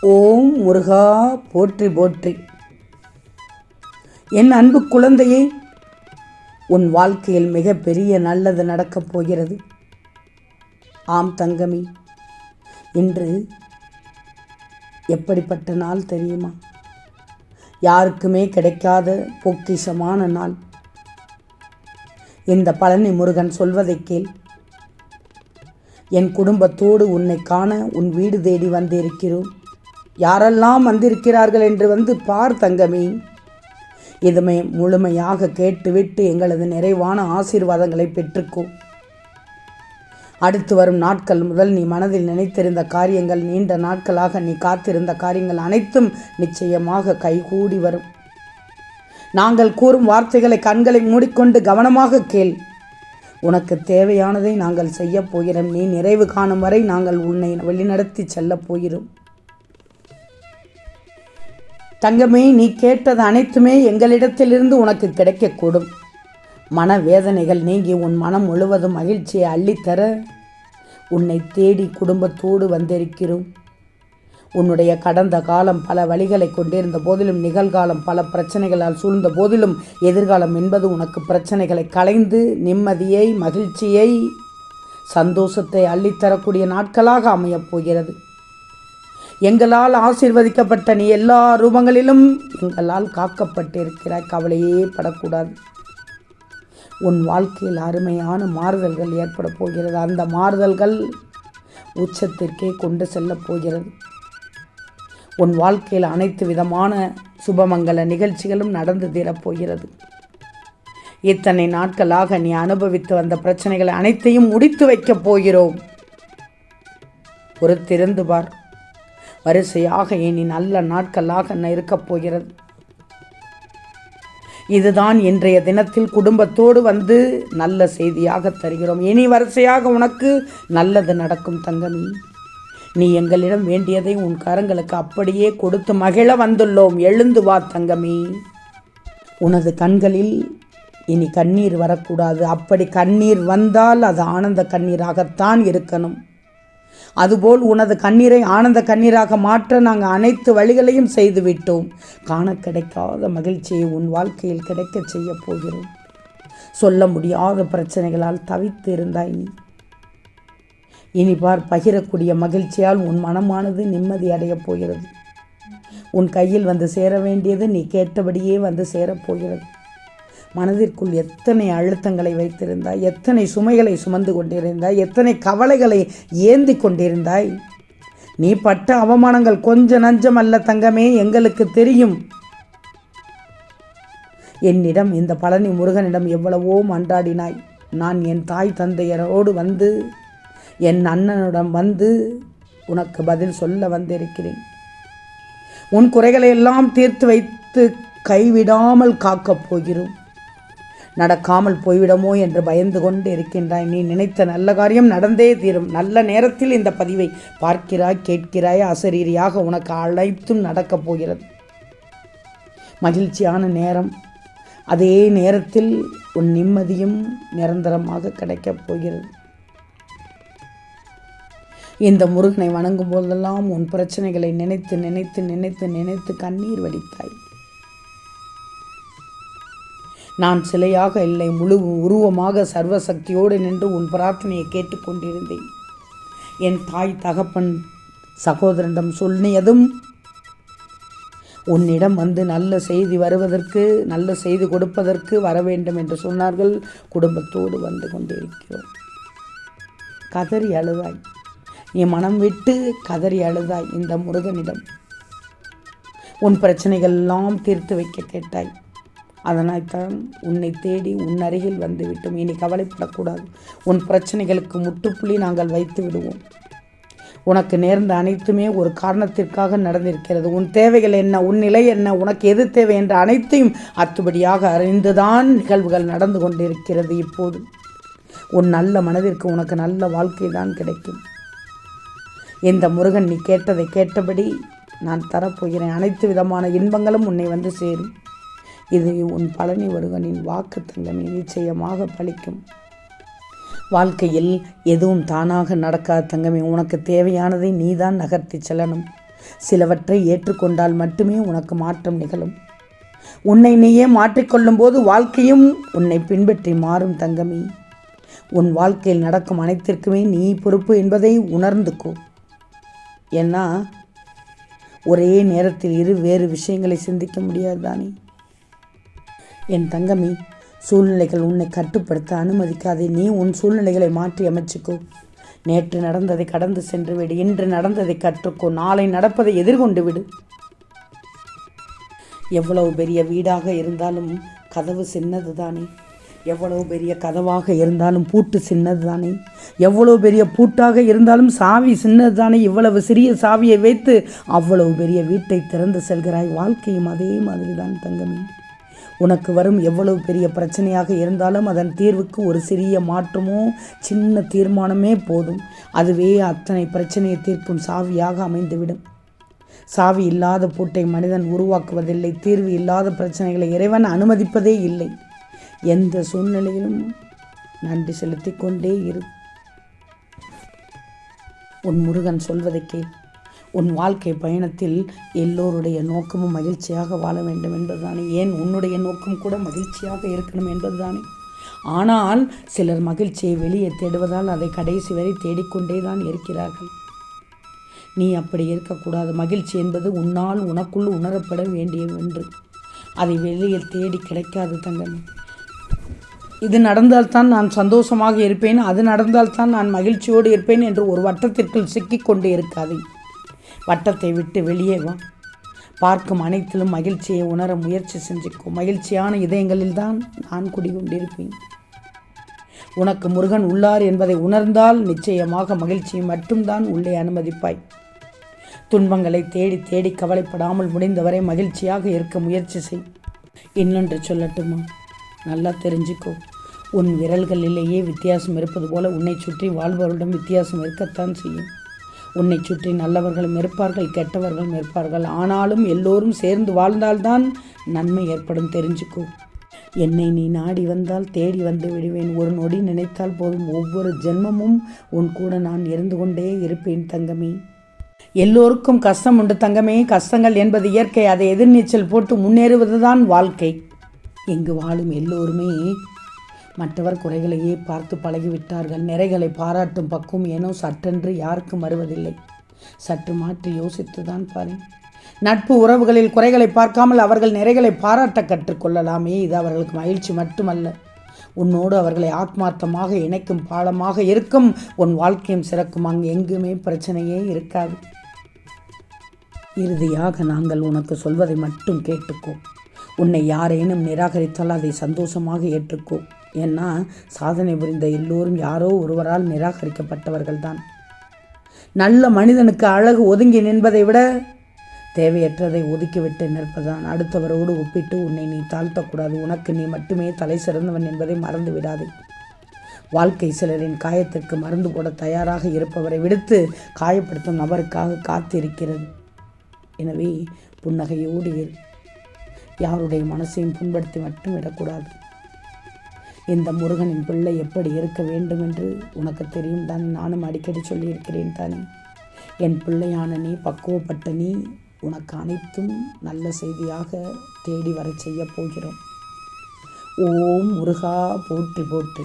ஓம் முருகா போற்றி போற்றி. என் அன்பு குழந்தையே உன் வாழ்க்கையில் மிகப்பெரிய நல்லது நடக்கப் போகிறது. ஆம் தங்கமி இன்று எப்படிப்பட்ட நாள் தெரியுமா? யாருக்குமே கிடைக்காத பொக்கிஷமான நாள். இந்த பழனி முருகன் சொல்வதைக் கேள். என் குடும்பத்தோடு உன்னை காண உன் வீடு தேடி வந்திருக்கிறோம். யாரெல்லாம் வந்திருக்கிறார்கள் என்று வந்து பார் தங்கமே. இதுமே முழுமையாக கேட்டுவிட்டு எங்களது நிறைவான ஆசீர்வாதங்களை பெற்றுக்கோ. அடுத்து வரும் நாட்கள் முதல் நீ மனதில் நினைத்திருந்த காரியங்கள் நீண்ட நாட்களாக நீ காத்திருந்த காரியங்கள் அனைத்தும் நிச்சயமாக கைகூடி வரும். நாங்கள் கூறும் வார்த்தைகளை கண்களை மூடிக்கொண்டு கவனமாக கேள். உனக்கு தேவையானதை நாங்கள் செய்யப் போகிறோம். நீ நிறைவு காணும் வரை நாங்கள் உன்னை வழிநடத்தி செல்லப் போகிறோம். தங்கமே நீ கேட்டது அனைத்துமே எங்களிடத்திலிருந்து உனக்கு கிடைக்கக்கூடும். மனவேதனைகள் நீங்கி உன் மனம் முழுவதும் மகிழ்ச்சியை அள்ளித்தர உன்னை தேடி குடும்பத்தோடு வந்திருக்கிறோம். உன்னுடைய கடந்த காலம் பல வழிகளை கொண்டிருந்த போதிலும் நிகழ்காலம் பல பிரச்சனைகளால் சூழ்ந்த போதிலும் எதிர்காலம் என்பது உனக்கு பிரச்சனைகளை கலைந்து நிம்மதியை மகிழ்ச்சியை சந்தோஷத்தை அள்ளித்தரக்கூடிய நாட்களாக அமையப் போகிறது. எங்களால் ஆசீர்வதிக்கப்பட்ட நீ எல்லா ரூபங்களிலும் எங்களால் காக்கப்பட்டிருக்கிறாய். கவலையே படக்கூடாது. உன் வாழ்க்கையில் அருமையான மாறுதல்கள் ஏற்பட போகிறது. அந்த மாறுதல்கள் உச்சத்திற்கே கொண்டு செல்ல போகிறது. உன் வாழ்க்கையில் அனைத்து விதமான சுபமங்கல நிகழ்ச்சிகளும் நடந்து தீரப்போகிறது இத்தனை நாட்களாக நீ அனுபவித்து வந்த பிரச்சனைகளை அனைத்தையும் முடித்து வைக்கப் போகிறோம். பொறுத்திருந்து பார். வரிசையாக இனி நல்ல நாட்களாக இருக்கப் போகிறது. இதுதான் இன்றைய தினத்தில் குடும்பத்தோடு வந்து நல்ல செய்தியாக தருகிறோம். இனி வரிசையாக உனக்கு நல்லது நடக்கும் தங்கமி. நீ எங்களிடம் வேண்டியதை உன் கரங்களுக்கு அப்படியே கொடுத்து மகிழ வந்துள்ளோம். எழுந்து வா தங்கமி. உனது கண்களில் இனி கண்ணீர் வரக்கூடாது. அப்படி கண்ணீர் வந்தால் அது ஆனந்த கண்ணீராகத்தான் இருக்கணும். அதுபோல் உனது கண்ணீரை ஆனந்த கண்ணீராக மாற்ற நாங்கள் அனைத்து வழிகளையும் செய்துவிட்டோம். காண கிடைக்காத மகிழ்ச்சியை உன் வாழ்க்கையில் கிடைக்கச் செய்ய போகிறோம். சொல்ல முடியாத பிரச்சனைகளால் தவித்து இருந்தாய் நீ. இனி பார் பகிரக்கூடிய மகிழ்ச்சியால் உன் மனமானது நிம்மதி அடையப் போகிறது. உன் கையில் வந்து சேர வேண்டியது நீ கேட்டபடியே வந்து சேரப்போகிறது மனதிற்குள் எத்தனை அழுத்தங்களை வைத்திருந்தாய்? எத்தனை சுமைகளை சுமந்து கொண்டிருந்தாய்? எத்தனை கவலைகளை ஏந்தி கொண்டிருந்தாய்? நீ பட்ட அவமானங்கள் கொஞ்ச நஞ்சம் அல்ல தங்கமே எங்களுக்கு தெரியும். என்னிடம் இந்த பழனி முருகனிடம் எவ்வளவோ மன்றாடினாய். நான் என் தாய் தந்தையரோடு வந்து என் அண்ணனிடம் வந்து உனக்கு பதில் சொல்ல வந்திருக்கிறேன். உன் குறைகளை எல்லாம் தீர்த்து வைத்து கைவிடாமல் காக்கப் போகிறோம். நடக்காமல் போய்விடமோ என்று பயந்து கொண்டு இருக்கின்றாய். நீ நினைத்த நல்ல காரியம் நடந்தே தீரும். நல்ல நேரத்தில் இந்த பதிவை பார்க்கிறாய் கேட்கிறாய். அசரீரியாக உனக்கு அழைத்தும் நடக்கப் போகிறது. மகிழ்ச்சியான நேரம். அதே நேரத்தில் உன் நிம்மதியும் நிரந்தரமாக கிடைக்கப் போகிறது. இந்த முருகனை வணங்கும் போதெல்லாம் உன் பிரச்சனைகளை நினைத்து நினைத்து நினைத்து நினைத்து கண்ணீர் வடித்தாய். நான் சிலையாக இல்லை முழு உருவமாக சர்வசக்தியோடு நின்று உன் பிரார்த்தனையை கேட்டுக்கொண்டிருந்தேன் என் தாய் தகப்பன் சகோதரனிடம் சொல்லியதும் உன்னிடம் வந்து நல்ல செய்தி வருவதற்கு நல்ல செய்தி கொடுப்பதற்கு வர வேண்டும் என்று சொன்னார்கள். குடும்பத்தோடு வந்து கொண்டிருக்கிறோம். கதறி அழுதாய். நீ மனம் விட்டு கதறி அழுதாய் இந்த முருகனிடம். உன் பிரச்சனைகள் எல்லாம் தீர்த்து வைக்க கேட்டாய். அதனால்தான் உன்னை தேடி உன் அருகில் வந்துவிட்டோம். இனி கவலைப்படக்கூடாது. உன் பிரச்சனைகளுக்கு முட்டுப்புள்ளி நாங்கள் வைத்து விடுவோம். உனக்கு நேர்ந்த அனைத்துமே ஒரு காரணத்திற்காக நடந்திருக்கிறது. உன் தேவைகள் என்ன உன் நிலை என்ன உனக்கு எது தேவை என்ற அனைத்தையும் அத்துபடியாக அறிந்துதான் நிகழ்வுகள் நடந்து கொண்டிருக்கிறது இப்போது. உன் நல்ல மனதிற்கு உனக்கு நல்ல வாழ்க்கை தான் கிடைக்கும். இந்த முருகன் நீ கேட்டதை கேட்டபடி நான் தரப்போகிறேன். அனைத்து விதமான இன்பங்களும் உன்னை வந்து சேரும். இது உன் பழனி ஒருவனின் வாக்கு தங்கமே நிச்சயமாக பலிக்கும் வாழ்க்கையில் எதுவும் தானாக நடக்காத தங்கமே உனக்கு தேவையானதை நீதான் நகர்த்தி செல்லணும். சிலவற்றை ஏற்றுக்கொண்டால் மட்டுமே உனக்கு மாற்றம் நிகழும். உன்னை நீயே மாற்றிக்கொள்ளும் போது வாழ்க்கையும் உன்னை பின்பற்றி மாறும் தங்கமே. உன் வாழ்க்கையில் நடக்கும் அனைத்திற்குமே நீ பொறுப்பு என்பதை உணர்ந்துக்கோ. ஏன்னா ஒரே நேரத்தில் இரு வேறு விஷயங்களை சிந்திக்க முடியாது தானே? என் தங்கமே சூழ்நிலைகள் உன்னை கட்டுப்படுத்த அனுமதிக்காதே. நீ உன் சூழ்நிலைகளை மாற்றி அமைச்சுக்கோ. நேற்று நடந்ததை கடந்து சென்று விடு. இன்று நடந்ததை கற்றுக்கோ. நாளை நடப்பதை எதிர்கொண்டு விடு. எவ்வளவு பெரிய வீடாக இருந்தாலும் கதவு சின்னது தானே எவ்வளவு பெரிய கதவாக இருந்தாலும் பூட்டு சின்னது தானே எவ்வளவு பெரிய பூட்டாக இருந்தாலும் சாவி சின்னது தானே இவ்வளவு சிறிய சாவியை வைத்து அவ்வளவு பெரிய வீட்டை திறந்து செல்கிறாய். வாழ்க்கையும் அதே மாதிரி தான் தங்கமே. உனக்கு வரும் எவ்வளவு பெரிய பிரச்சனையாக இருந்தாலும் அதன் தீர்வுக்கு ஒரு சிறிய மாற்றமோ சின்ன தீர்மானமே போதும். அதுவே அத்தனை பிரச்சனையை தீர்க்கும் சாவியாக அமைந்துவிடும். சாவி இல்லாத பூட்டை மனிதன் உருவாக்குவதில்லை. தீர்வு இல்லாத பிரச்சனைகளை இறைவன் அனுமதிப்பதே இல்லை. எந்த சூழ்நிலையிலும் நன்றி செலுத்திக் கொண்டே இரு. உன் முருகன் சொல்வதை கேள். உன் வாழ்க்கை பயணத்தில் எல்லோருடைய நோக்கமும் மகிழ்ச்சியாக வாழ வேண்டும் என்பதுதானே. ஏன் உன்னுடைய நோக்கம் கூட மகிழ்ச்சியாக இருக்கணும் என்பதுதானே? ஆனால் சிலர் மகிழ்ச்சியை வெளியே தேடுவதால் அதை கடைசி வரை தேடிக்கொண்டே தான் இருக்கிறார்கள். நீ அப்படி இருக்கக்கூடாது. மகிழ்ச்சி என்பது உன்னால் உனக்குள் உணரப்பட வேண்டிய ஒன்று. அதை வெளியில் தேடி கிடைக்காது தங்கமே. இது நடந்தால்தான் நான் சந்தோஷமாக இருப்பேன். அது நடந்தால்தான் நான் மகிழ்ச்சியோடு இருப்பேன் என்று ஒரு வட்டத்திற்குள் சிக்கிக்கொண்டு இருக்காதே. வட்டத்தை விட்டு வெளியே வா. பார்க்கும் அனைத்திலும் மகிழ்ச்சியை உணர முயற்சி செஞ்சுக்கோ. மகிழ்ச்சியான இதயங்களில் தான் நான் குடிகொண்டிருப்பேன். உனக்கு முருகன் உள்ளார் என்பதை உணர்ந்தால் நிச்சயமாக மகிழ்ச்சியை மட்டும்தான் உள்ளே அனுமதிப்பாய். துன்பங்களை தேடி தேடி கவலைப்படாமல் முடிந்தவரை மகிழ்ச்சியாக இருக்க முயற்சி செய். இன்னொன்று சொல்லட்டுமா? நல்லா தெரிஞ்சுக்கோ. உன் விரல்களிலேயே வித்தியாசம் இருப்பது போல உன்னை சுற்றி வாழ்பவரிடம் வித்தியாசம் இருக்கத்தான் செய்யும். உன்னை சுற்றி நல்லவர்களும் இருப்பார்கள் கெட்டவர்களும் இருப்பார்கள். ஆனாலும் எல்லோரும் சேர்ந்து வாழ்ந்தால்தான் நன்மை ஏற்படும் தெரிஞ்சுக்கோ. என்னை நீ நாடி வந்தால் தேடி வந்து விடுவேன். ஒரு நொடி நினைத்தால் போதும். ஒவ்வொரு ஜென்மமும் உன் கூட நான் இருந்து கொண்டே இருப்பேன் தங்கமே. எல்லோருக்கும் கஷ்டம் உண்டு தங்கமே. கஷ்டங்கள் என்பது இயற்கை. அதை எதிர்நீச்சல் போட்டு முன்னேறுவதுதான் வாழ்க்கை. இங்கு வாழும் எல்லோருமே மற்றவர் குறைகளையே பார்த்து பழகிவிட்டார்கள். நிறைகளை பாராட்டும் பக்குவம் ஏனோ சட்டென்று யாருக்கும் வருவதில்லை. சற்று மாற்றி யோசித்து தான் பாரு நட்பு உறவுகளில் குறைகளை பார்க்காமல் அவர்கள் நிறைகளை பாராட்ட கற்றுக்கொள்ளலாமே இது அவர்களுக்கு மகிழ்ச்சி மட்டுமல்ல. உன்னோடு அவர்களை ஆத்மார்த்தமாக இணைக்கும் பாலமாக இருக்கும். உன் வாழ்க்கையும் சிறக்கும். அங்கு எங்குமே பிரச்சனையே இருக்காது. இறுதியாக நாங்கள் உனக்கு சொல்வதை மட்டும் கேட்டுக்கோ. உன்னை யாரேனும் நிராகரித்தால் அதை சந்தோஷமாக ஏற்றுக்கோ. ஏன்னா சாதனை புரிந்த எல்லோரும் யாரோ ஒருவரால் நிராகரிக்கப்பட்டவர்கள்தான். நல்ல மனிதனுக்கு அழகு ஒதுங்கி நின்பதை விட தேவையற்றதை ஒதுக்கிவிட்டு நிற்பதுதான். அடுத்தவரோடு ஒப்பிட்டு உன்னை நீ தாழ்த்தக்கூடாது. உனக்கு நீ மட்டுமே தலை சிறந்தவன் என்பதை மறந்து விடாதே. வாழ்க்கை சிலரின் காயத்திற்கு மருந்து போட தயாராக இருப்பவரை விடுத்து காயப்படுத்தும் நபருக்காக காத்திருக்கிறது. எனவே புன்னகையோடு இரு. யாருடைய மனசையும் புண்படுத்தி மட்டும் விடக்கூடாது. இந்த முருகனின் பிள்ளை எப்படி இருக்க வேண்டும் என்று உனக்கு தெரியும் தானே நானும் அடிக்கடி சொல்லியிருக்கிறேன் தானே. என் பிள்ளையான நீ பக்குவப்பட்ட நீ உனக்கு அனைத்தும் நல்ல செய்தியாக தேடி வரச் செய்யப் போகிறோம். ஓம் முருகா போற்றி போற்றி.